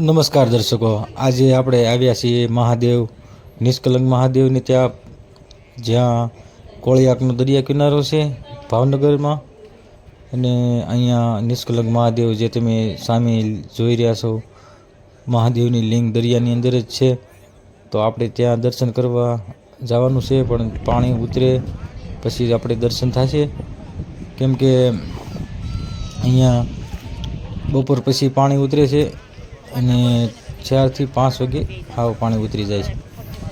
નમસ્કાર દર્શકો. આજે આપણે આવ્યા છીએ મહાદેવ, નિષ્કલંક મહાદેવની ત્યાં, જ્યાં કોળિયાકનો દરિયા કિનારો છે, ભાવનગરમાં. અને અહીંયા નિષ્કલંક મહાદેવ જે તમે સામે જોઈ રહ્યા છો, મહાદેવની લિંગ દરિયાની અંદર જ છે. તો આપણે ત્યાં દર્શન કરવા જવાનું છે, પણ પાણી ઉતરે, પછી આપણે દર્શન થશે. કેમ કે અહીંયા બપોર પછી પાણી ઉતરે છે. અને ચારથી પાંચ વાગે હાવ પાણી ઉતરી જાય છે.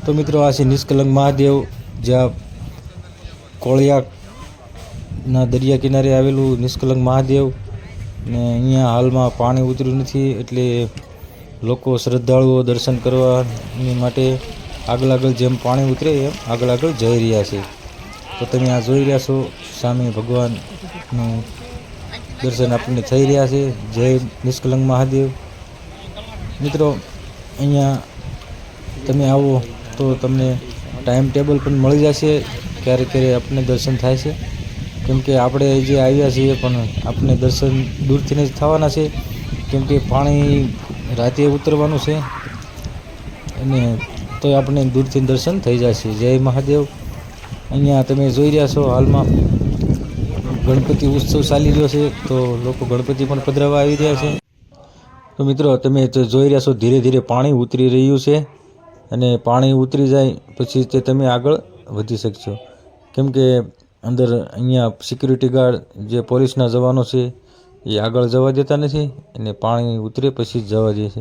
તો મિત્રો, આ છે નિષ્કલંક મહાદેવ, જ્યાં કોળિયાના દરિયા કિનારે આવેલું નિષ્કલંક મહાદેવ ને અહીંયા હાલમાં પાણી ઉતર્યું નથી, એટલે લોકો શ્રદ્ધાળુઓ દર્શન કરવાની માટે આગળ આગળ જેમ પાણી ઉતરે એમ આગળ આગળ જઈ રહ્યા છે. તો તમે આ જોઈ રહ્યા છો, સામે ભગવાનનું દર્શન આપણને થઈ રહ્યા છે. જય નિષ્કલંક મહાદેવ. મિત્રો, અહીંયા તમે આવો તો તમને ટાઈમ ટેબલ પણ મળી જશે. ક્યારે ક્યારે આપણને દર્શન થાય છે. કેમ કે આપણે જે આવ્યા છીએ પણ આપણને દર્શન દૂરથી જ થવાના છે. કેમ કે પાણી રાતે ઉતરવાનું છે. અને તો આપણને દૂરથી દર્શન થઈ જશે. જય મહાદેવ. અહીંયા તમે જોઈ રહ્યા છો હાલમાં ગણપતિ ઉત્સવ ચાલી રહ્યો છે. તો લોકો ગણપતિ પણ પધરાવવા આવી રહ્યા છે. તો મિત્રો, તમે જોઈ રહ્યા છો, ધીરે ધીરે પાણી ઉતરી રહ્યું છે અને પાણી ઉતરી જાય પછી તે તમે આગળ વધી શકશો. કેમ કે અંદર અહીંયા સિક્યુરિટી ગાર્ડ જે પોલીસના જવાનો છે, એ આગળ જવા દેતા નથી અને પાણી ઉતરે પછી જ જવા દે છે.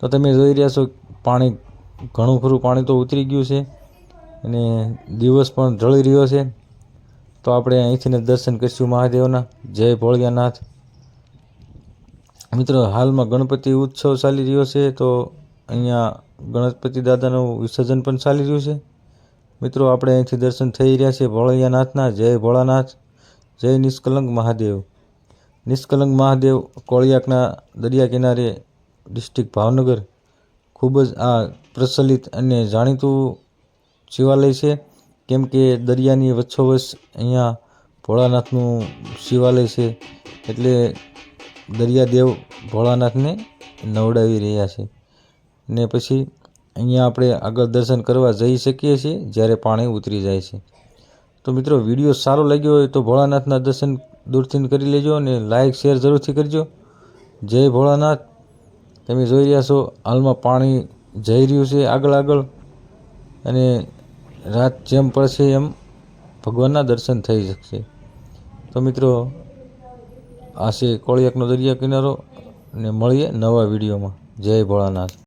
તો તમે જોઈ રહ્યા છો, પાણી, ઘણું ખરું પાણી તો ઉતરી ગયું છે અને દિવસ પણ ઢળી રહ્યો છે. તો આપણે અહીંથી દર્શન કરીશું મહાદેવના. જય ભોળિયાનાથ. મિત્રો, હાલમાં ગણપતિ ઉત્સવ ચાલી રહ્યો છે, તો અહીંયા ગણપતિ દાદાનું વિસર્જન પણ ચાલી રહ્યું છે. મિત્રો, આપણે અહીંથી દર્શન થઈ રહ્યા છે ભોળિયાનાથના. જય ભોળાનાથ, જય નિષ્કલંક મહાદેવ. નિષ્કલંક મહાદેવ કોળિયાકના દરિયા કિનારે ડિસ્ટ્રિક્ટ ભાવનગર. ખૂબ જ આ પ્રચલિત અને જાણીતું શિવાલય છે. કેમ કે દરિયાની વચ્છોવચ્છ અહીંયા ભોળાનાથનું શિવાલય છે. એટલે દરિયાદેવ ભોળાનાથને નવડાવી રહ્યા છે. ને પછી અહીંયા આપણે આગળ દર્શન કરવા જઈ શકીએ છીએ જ્યારે પાણી ઉતરી જાય છે. તો મિત્રો, વીડિયો સારો લાગ્યો હોય તો ભોળાનાથના દર્શન દૂરથી કરી લેજો અને લાઇક શેર જરૂરથી કરજો. જય ભોળાનાથ. તમે જોઈ રહ્યા છો, હાલમાં પાણી જઈ રહ્યું છે આગળ આગળ અને રાત જેમ પડશે એમ ભગવાનના દર્શન થઈ શકશે. તો મિત્રો આ છે કોળિયાકનો દરિયા કિનારો ને મળીએ નવા વિડીયોમાં. જય ભોળાનાથ.